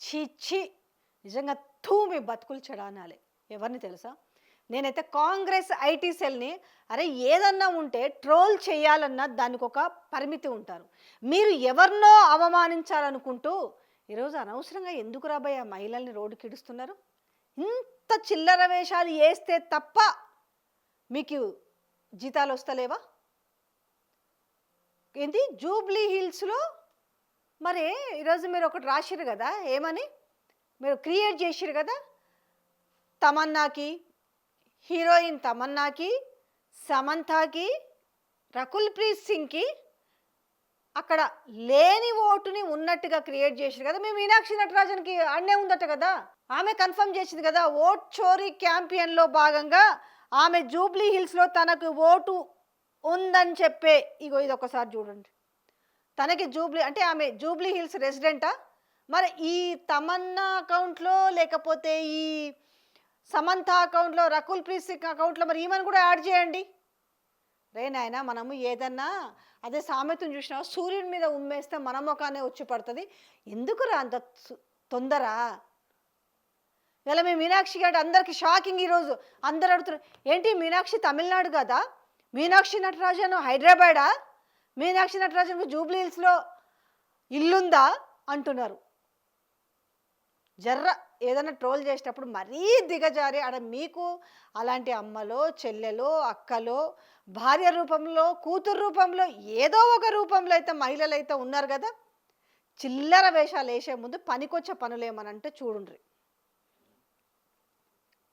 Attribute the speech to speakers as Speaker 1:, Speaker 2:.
Speaker 1: ఛీ ఛీ నిజంగా తూమి బతుకులు చెడానాలి. ఎవరిని తెలుసా? నేనైతే కాంగ్రెస్ ఐటీ సెల్ని అరే ఏదన్నా ఉంటే ట్రోల్ చేయాలన్నా దానికి ఒక పరిమితి ఉంటారు. మీరు ఎవరినో అవమానించాలనుకుంటూ ఈరోజు అనవసరంగా ఎందుకు రాబోయే ఆ మహిళల్ని రోడ్డుకి ఇడుస్తున్నారు ఇంత చిల్లర వేషాలు వేస్తే తప్ప మీకు జీతాలు వస్తలేవా? ఏంటి జూబ్లీ హిల్స్లో మరి ఈరోజు మీరు ఒకటి రాసిరు కదా ఏమని? మీరు క్రియేట్ చేసిరు కదా తమన్నాకి హీరోయిన్ తమన్నాకి సమంతాకి రకుల్ ప్రీత్ సింగ్కి అక్కడ లేని ఓటుని ఉన్నట్టుగా క్రియేట్ చేసారు కదా మేము మీనాక్షి నటరాజన్కి అన్నే ఉందట కదా ఆమె కన్ఫర్మ్ చేసింది కదా ఓట్ చోరీ క్యాంపియన్లో భాగంగా ఆమె జూబ్లీ హిల్స్లో తనకు ఓటు ఉందని చెప్పే ఇగో ఇది ఒకసారి చూడండి. తనకి జూబ్లీ అంటే ఆమె జూబ్లీ హిల్స్ రెసిడెంటా? మరి ఈ తమన్నా అకౌంట్లో లేకపోతే ఈ సమంత అకౌంట్లో రకుల్ ప్రీత్ సింగ్ అకౌంట్లో మరి ఈమెను కూడా యాడ్ చేయండి. రే నాయన మనము ఏదన్నా అదే సామెతను చూసినా సూర్యుడి మీద ఉమ్మేస్తే మన ముఖానే వచ్చి పడుతుంది. ఎందుకురా అంత తొందర? ఇలా మీ మీనాక్షి గారు అందరికి షాకింగ్ ఈరోజు అందరు అడుగుతున్నారు ఏంటి మీనాక్షి తమిళనాడు కదా? మీనాక్షి నటరాజను హైదరాబాడా? మీనాక్షి నటరాజన్ జూబ్లీ హిల్స్లో ఇల్లుందా అంటున్నారు. జర్ర ఏదైనా ట్రోల్ చేసేటప్పుడు మరీ దిగజారి ఆడ మీకు అలాంటి అమ్మలో చెల్లెలో అక్కలో భార్య రూపంలో కూతురు రూపంలో ఏదో ఒక రూపంలో అయితే మహిళలు అయితే ఉన్నారు కదా. చిల్లర వేషాలు వేసే ముందు పనికొచ్చే పనులేమనంటే చూడుండ్రి.